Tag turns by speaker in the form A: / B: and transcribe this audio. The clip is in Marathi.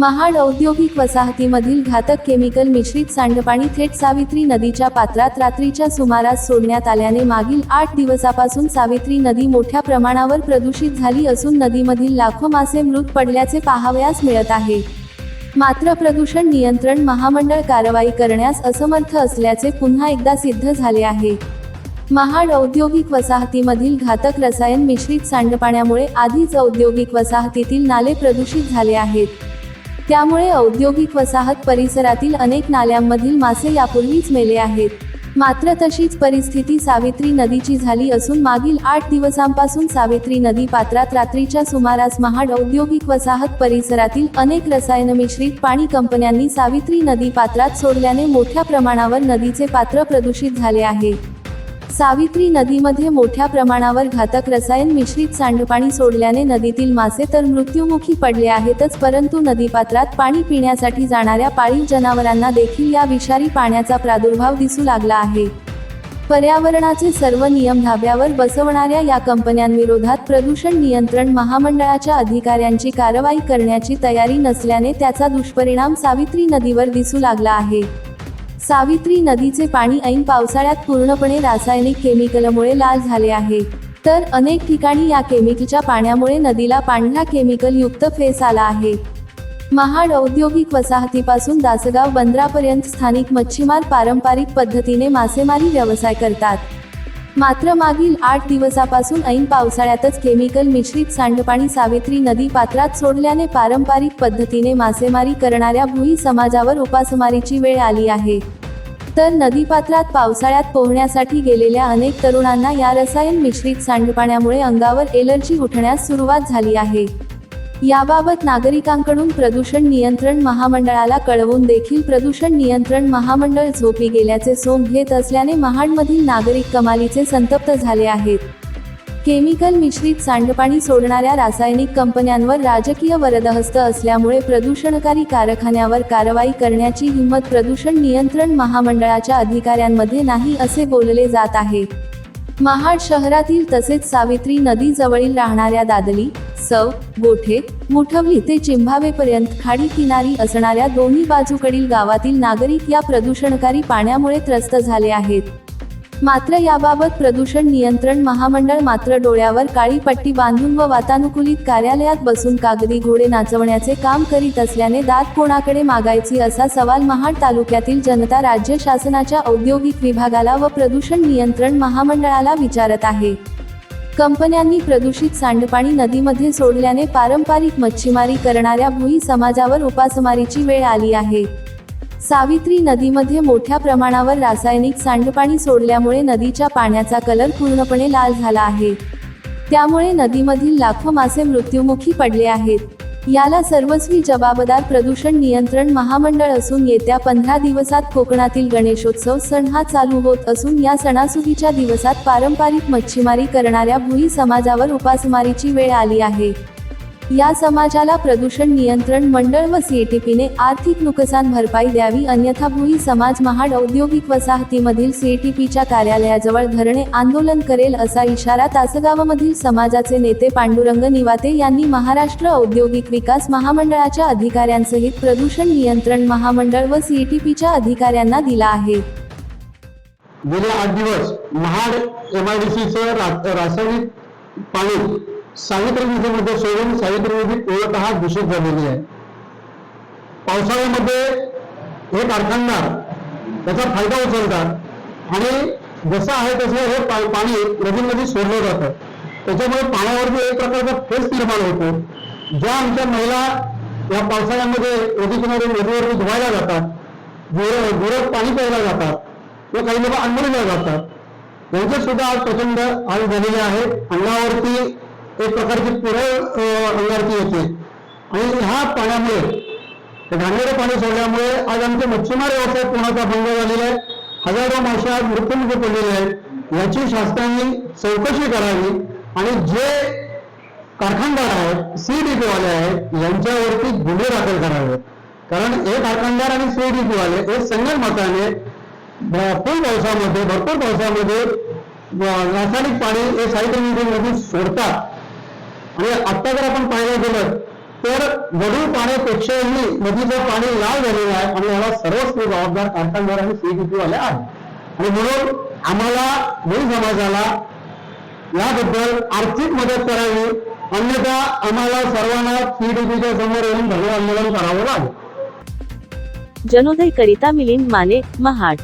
A: महाड औद्योगिक वसाहतीमधील घातक केमिकल मिश्रित सांडपाणी थेट सावित्री नदीच्या पात्रात रात्रीच्या सुमारास सोडण्यात आल्याने मागील आठ दिवसापासून सावित्री नदी मोठ्या प्रमाणावर प्रदूषित झाली असून नदीमधील लाखो मासे मृत पडल्याचे पाहावयास मिळत आहे. मात्र प्रदूषण नियंत्रण महामंडळ कारवाई करण्यास असमर्थ असल्याचे पुन्हा एकदा सिद्ध झाले आहे. महाड औद्योगिक वसाहतीमधील घातक रसायन मिश्रित सांडपाण्यामुळे आधीच औद्योगिक वसाहतीतील नाले प्रदूषित झाले आहेत. त्यामुळे औद्योगिक वसाहत परिसरातील अनेक नाल्यांमधील मासे यापूर्वीच मेले आहेत. मात्र तशीच परिस्थिती सावित्री नदीची झाली असून मागील आठ दिवसांपासून सावित्री नदी पात्रात रात्रीच्या सुमारास महाड औद्योगिक वसाहत परिसरातील अनेक रसायन मिश्रित पाणी कंपन्यांनी सावित्री नदी पात्रात सोडल्याने मोठ्या प्रमाणावर नदीचे पात्र प्रदूषित झाले आहे. सावित्री नदीमध्ये मोठ्या प्रमाणावर घातक रसायन मिश्रित सांडपाणी सोडल्याने नदीतील मासे तर मृत्युमुखी पडले आहेतच परंतु नदीपात्रात पाणी पिण्यासाठी जाणाऱ्या पाळीव जनावरांना देखील या विषारी पाण्याचा प्रादुर्भाव दिसू लागला आहे. पर्यावरणाचे सर्व नियम धाब्यावर बसवणाऱ्या या कंपन्यांविरोधात प्रदूषण नियंत्रण महामंडळाच्या अधिकाऱ्यांची कारवाई करण्याची तयारी नसल्याने त्याचा दुष्परिणाम सावित्री नदीवर दिसू लागला आहे. सावित्री नदीचे पाणी ऐन पावसाळ्यात पूर्णपणे रासायनिक केमिकलमुळे लाल झाले आहे. तर अनेक ठिकाणी या केमिकलच्या पाण्यामुळे नदीला पांढरा केमिकल युक्त फेस आला आहे. महाड औद्योगिक वसाहतीपासून दासगाव बंदरापर्यंत स्थानिक मच्छीमार पारंपरिक पद्धतीने मासेमारी व्यवसाय करतात. मात्र मागील आठ दिवसापासून ऐन पावसाळ्यातच केमिकल मिश्रित सांडपाणी सावित्री नदी पात्रात सोडल्याने पारंपरिक पद्धतीने मासेमारी करणाऱ्या भुई समाजावर उपासमारीची वेळ आली आहे. तर नदीपात्रात पावसाळ्यात पोहण्यासाठी गेलेल्या अनेक तरुणांना या रसायन मिश्रित सांडपाण्यामुळे अंगावर एलर्जी उठण्यास सुरुवात झाली आहे. याबाबत नागरिकांकडून प्रदूषण नियंत्रण महामंडळाला कळवून देखील प्रदूषण नियंत्रण महामंडळ झोपी गेल्याचे सोंग घेत असल्याने महाडमधील नागरिक कमालीचे संतप्त झाले आहेत. केमिकल मिश्रित सांडपाणी सोडणाऱ्या रासायनिक कंपन्यांवर राजकीय वरदहस्त असल्यामुळे प्रदूषणकारी कारखान्यावर कारवाई करण्याची हिंमत प्रदूषण नियंत्रण महामंडळाच्या अधिकाऱ्यांमध्ये नाही असे बोलले जात आहे. महाड शहरातील तसेच सावित्री नदीजवळील राहणाऱ्या दादली सव गोठे मुठवली ते चिंभावेपर्यंत खाडी किनारी असणाऱ्या दोन्ही बाजूकडील गावातील नागरिक या प्रदूषणकारी पाण्यामुळे त्रस्त झाले आहेत. मात्र याबाबत प्रदूषण नियंत्रण महामंडळ मात्र डोळ्यावर काळी पट्टी बांधून व वातानुकूलित कार्यालयात बसून कागदी घोडे नाचवण्याचे काम करीत असल्याने दात कोणाकडे मागायची असा सवाल महाड तालुक्यातील जनता राज्य शासनाच्या औद्योगिक विभागाला व प्रदूषण नियंत्रण महामंडळाला विचारत आहे. कंपन्यांनी प्रदूषित सांडपाणी नदीमध्ये सोडल्याने पारंपरिक मच्छीमारी करणाऱ्या भुई समाजावर उपासमारीची वेळ आली आहे. सावित्री नदीमध्ये मोठ्या प्रमाणावर रासायनिक सांडपाणी सोडल्यामुळे नदीच्या पाण्याचा कलर पूर्णपणे लाल झाला आहे. त्यामुळे नदीमधील लाखो मासे मृत्युमुखी पडले आहेत. याला सर्वस्वी जबाबदार प्रदूषण नियंत्रण महामंडळ असून येत्या पंधरा दिवसात कोकणातील गणेशोत्सव सण हा चालू होत असून या सणासुदीच्या दिवसात पारंपरिक मच्छीमारी करणाऱ्या भुई समाजावर उपासमारीची वेळ आली आहे. या समाजाला प्रदूषण नियंत्रण मंडळ व सीएटीपीने आर्थिक नुकसान भरपाई द्यावी अन्यथा भुई समाज महाड औद्योगिक वसाहतीमधील सीएटीपीच्या कार्यालयाजवळ धरणे आंदोलन करेल असा इशारा तासगावमधील समाजाचे नेते पांडुरंग निवाते यांनी महाराष्ट्र औद्योगिक विकास महामंडळाच्या अधिकाऱ्यांसहित प्रदूषण नियंत्रण महामंडळ व सीएटीपीच्या अधिकाऱ्यांना दिला आहे.
B: गेले आठ दिवस महाड एमआयडीसीचं रासायनिक पाणी सावित्री नदीमध्ये सोडून सावित्री नदी पूर्णतः दूषित झालेली आहे. पावसाळ्यामध्ये हे कारखानदार त्याचा फायदा उचलतात आणि जसं आहे तसं हे पाणी नदीमध्ये सोडलं जातं. त्याच्यामुळे पाण्यावरती एक प्रकारचा फेस निर्माण होतो. ज्या आमच्या महिला या पावसाळ्यामध्ये नदी किनारी नदीवरती धुवायला जातात गुरं पाणी प्यायला जातात किंवा काही लोक आंघोळीला जातात. यांचे सुद्धा आज प्रचंड आज झालेले आहेत. अंगावरती एक प्रकारची पुरळ अंगारती येते. आणि ह्या पाण्यामुळे हे पाणी सोडल्यामुळे आज आमचे मच्छीमार व्यवसाय पूर्णतः भंग झालेला आहे हजारो माशा मृत्यूमुखी पडलेले आहेत. याची शासनाने चौकशी करावी आणि जे कारखानदार आहेत सीडीपी वाले आहेत यांच्यावरती गुन्हे दाखल करावे. कारण हे कारखानदार आणि सीडीपी वाले हे संगणमताने फुल पावसामध्ये भरपूर पावसामध्ये रासायनिक पाणी हे साहित्य नदी सोडतात. आणि आता जर आपण पाहायला गेलं तर वडील पाण्यापेक्षाही नदीचं पाणी लाल झालेलं आहे आणि याला सर्वस्व जबाबदार कारखानदार आणि सीडीपी वाले आहेत. आणि म्हणून आम्हाला मूळ समाजाला याबद्दल आर्थिक मदत करावी अन्यथा आम्हाला सर्वांना सीडीपीच्या समोर येऊन धर्म आंदोलन करावं लागेल.
C: जनोदय करिता मिलिंद माने महाड.